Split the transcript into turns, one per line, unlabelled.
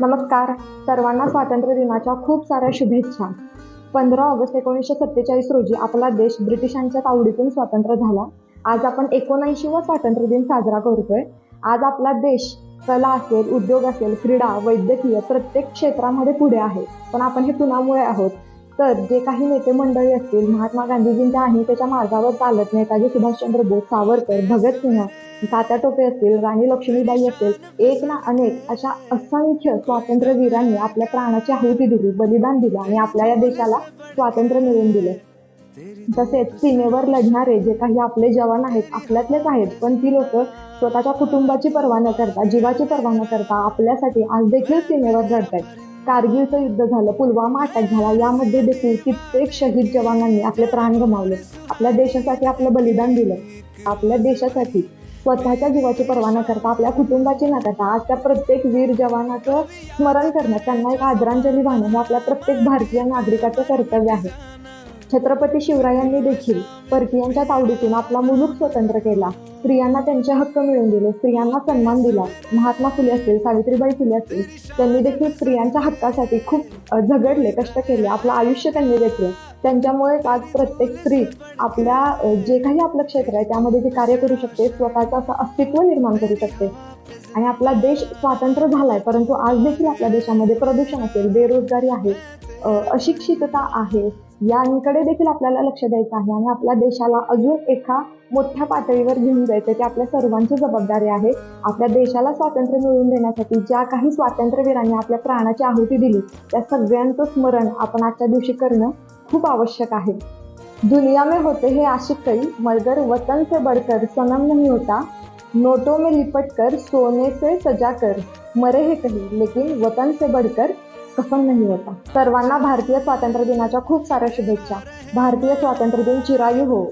नमस्कार. सर्वांना स्वातंत्र्य दिनाच्या खूप साऱ्या शुभेच्छा. पंधरा ऑगस्ट एकोणीसशे सत्तेचाळीस रोजी आपला देश ब्रिटिशांच्या तावडीतून स्वतंत्र झाला. आज आपण एकोणऐंशी व स्वातंत्र्य दिन साजरा करतोय. आज आपला देश कला असेल उद्योग असेल क्रीडा वैद्यकीय प्रत्येक क्षेत्रामध्ये पुढे आहे. पण आपण हे कुणामुळे आहोत. तर जे काही नेते मंडळी असतील महात्मा गांधीजींच्या अहिंसेच्या मार्गावर चालत नेताजी सुभाषचंद्र बोस सावरकर भगतसिंह तात्या टोपे असतील राणी लक्ष्मीबाई असेल एक ना अनेक अशा असंख्य स्वातंत्र्यवीरांनी आपल्या प्राणाची आहुती दिली बलिदान दिलं आणि आपल्या या देशाला स्वातंत्र्य मिळवून दिलं. तसेच सीमेवर लढणारे जे काही आपले जवान आहेत आपल्यातलेच आहेत पण ती लोक स्वतःच्या कुटुंबाची पर्वा न करता जीवाची पर्वा न करता आपल्यासाठी आज देखील सीमेवर लढत आहेत कारगिलचं युद्ध झालं पुलवामा अटॅक झाला यामध्ये देखील कित्येक शहीद जवानांनी आपले प्राण गमावले. आपल्या देशासाठी आपलं बलिदान दिलं. आपल्या देशासाठी स्वतःच्या जीवाची पर्वा न करता आपल्या कुटुंबाची न करता आज त्या प्रत्येक वीर जवानाचं स्मरण करणं त्यांना एक आदरांजली वाहणं हे आपल्या प्रत्येक भारतीय नागरिकाचं कर्तव्य आहे. छत्रपती शिवरायांनी देखील परकीयांच्या तावडीतून आपला मुलूक स्वतंत्र केला. स्त्रियांना त्यांचे हक्क मिळवून दिले स्त्रियांना सन्मान दिला. महात्मा फुले असतील सावित्रीबाई फुले असतील त्यांनी देखील स्त्रियांच्या हक्कासाठी खूप झगडले कष्ट केले. आपलं आयुष्य त्यांनी देखील त्यांच्यामुळेच आज प्रत्येक स्त्री आपल्या जे काही आपलं क्षेत्र आहे त्यामध्ये ती कार्य करू शकते स्वतःचं असं अस्तित्व निर्माण करू शकते. आणि आपला देश स्वातंत्र्य झालाय परंतु आज देखील आपल्या देशामध्ये प्रदूषण असेल बेरोजगारी आहे अशिक्षितता आहे यांकडे देखील आपल्याला लक्ष द्यायचं आहे आणि आपल्या देशाला अजून एका मोठ्या पातळीवर घेऊन जायचं ते आपल्या सर्वांची जबाबदारी आहे. आपल्या देशाला स्वातंत्र्य मिळवून देण्यासाठी ज्या काही स्वातंत्र्यवीरांनी आपल्या प्राणाची आहुती दिली त्या सगळ्यांचं स्मरण आपण आजच्या दिवशी करणं खूप आवश्यक आहे. दुनिया में होते हैं आशिक कई मगर वतन से बढ़कर सनम नहीं होता नोटों में लिपट कर सोने से सजा कर मरे हे कही लेकिन वतन से बढ़कर कफन नाही होता. सर्वांना भारतीय स्वातंत्र्य दिनाच्या खूप साऱ्या शुभेच्छा. भारतीय स्वातंत्र्य दिन चिरायू हो.